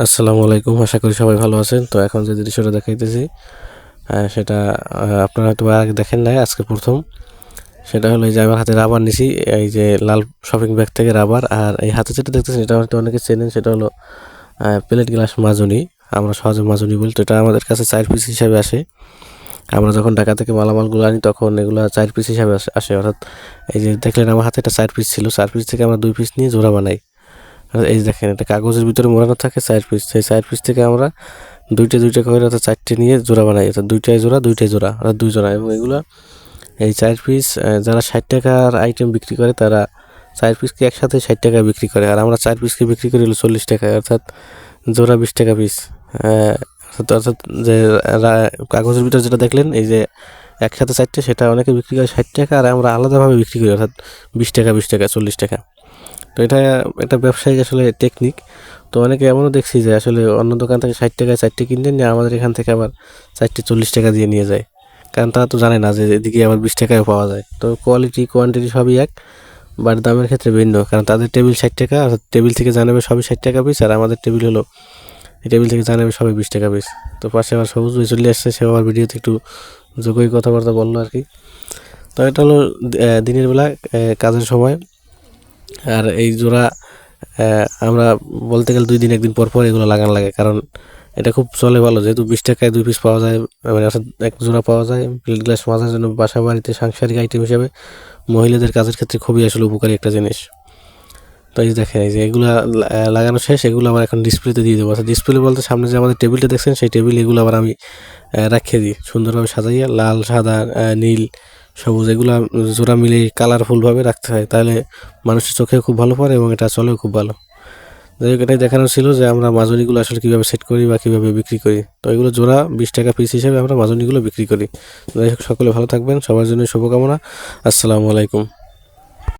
আসসালামু আলাইকুম, আশা করি সবাই ভালো আছেন। তো এখন যে দৃশ্যটা দেখাইতেছি সেটা আপনারা হয়তো আগে দেখেন নাই, আজকে প্রথম। সেটা হলো এই যে আমার হাতে রাবার নিছি, এই যে লাল শপিং ব্যাগ থেকে রাবার আর এই হাতে যেটা দেখতেছেন, এটা হয়তো অনেকে চেনেন, সেটা হলো প্লেট গ্লাস মাজুনি। আমরা সহজে মাজুনি বলি তো এটা আমাদের কাছে চার পিস হিসাবে আসে। আমরা যখন ঢাকা থেকে মালামালগুলো আনি, তখন এগুলো চার পিস হিসাবে আসে- অর্থাৎ এই যে দেখলেন, আমার হাতে একটা চার পিস ছিল, চার পিস থেকে আমরা দুই পিস নিয়ে জোড়া বানাই। এই দেখেন, এটা কাগজের ভিতরে মোড়ানো থাকে চার পিস সেই চার পিস থেকে আমরা দুইটা দুইটা করে অর্থাৎ চারটে নিয়ে জোড়া বানাই। অর্থাৎ দুইটাই জোড়া দুইটাই জোড়া, অর্থাৎ দুই জোড়া। এবং এগুলো, এই চার পিস যারা ষাট টাকার আইটেম বিক্রি করে, তারা চার পিসকে একসাথে ষাট টাকায় বিক্রি করে। আর আমরা চার পিসকে বিক্রি করি হলো চল্লিশ টাকায়, অর্থাৎ জোড়া বিশ টাকা পিস অর্থাৎ অর্থাৎ যে কাগজের ভিতরে যেটা দেখলেন, এই যে একসাথে চারটে, সেটা অনেকে বিক্রি করে ষাট টাকা, আর আমরা আলাদাভাবে বিক্রি করি, অর্থাৎ বিশ টাকা বিশ টাকা, চল্লিশ টাকা। তো এটা একটা ব্যবসায়িক আসলে টেকনিক তো অনেকে এমনও দেখছি যে আসলে অন্য দোকান থেকে ষাট টাকায় চারটে কিনতে নিয়ে আমাদের এখান থেকে আবার চারটে চল্লিশ টাকা দিয়ে নিয়ে যায়। কারণ তারা তো জানে না যে এদিকে আবার বিশ টাকায় পাওয়া যায়। তো কোয়ালিটি কোয়ান্টিটি সবই এক বাট দামের ক্ষেত্রে ভিন্ন। কারণ তাদের টেবিল ষাট টাকা, আর টেবিল থেকে জানাবে সবই ষাট টাকা পিস আর আমাদের টেবিল হলো, এই টেবিল থেকে জানাবে সবই বিশ টাকা পিস তো পাশে আমার সবুজ ভাই চলে আসছে সে আমার ভিডিওতে একটু যোগ্যই কথাবার্তা বলল আর কি। তো এটা হলো দিনের বেলা কাজের সময়। আর এই জোড়া আমরা বলতে গেলে দুই দিন, একদিন পর পর এগুলো লাগানো লাগে। কারণ এটা খুব চলে ভালো, যেহেতু বিশ টাকায় দুই পিস পাওয়া যায় মানে এক জোড়া পাওয়া যায়। প্লেট গ্লাস মাজার জন্য বাসা বাড়িতে সাংসারিক আইটেম হিসাবে মহিলাদের কাজের ক্ষেত্রে খুবই আসলে উপকারী একটা জিনিস। তো এই দেখেন, এই যে এগুলো লাগানো শেষ, এগুলো আবার এখন ডিসপ্লেতে দিয়ে দেবো। অর্থাৎ ডিসপ্লে বলতে সামনে যে আমাদের টেবিলটা দেখছেন, সেই টেবিল এগুলো আবার আমি রাখিয়ে দিই। সুন্দরভাবে সাজাইয়ে লাল, সাদা নীল সবুজ, এগুলা জোড়া মিলে কালারফুলভাবে রাখতে হয়, তাহলে মানুষের চোখে খুব ভালো পড়ে এবং এটা চলেও খুব ভালো। যাই হোক, এটাই দেখানো ছিল যে আমরা মাজনিগুলো আসলে কীভাবে সেট করি বা কীভাবে বিক্রি করি। তো এগুলো জোড়া বিশ টাকা পিস হিসেবে আমরা মাজনিগুলো বিক্রি করি। যাই হোক, সকলে ভালো থাকবেন, সবার জন্য শুভকামনা। আসসালামু আলাইকুম।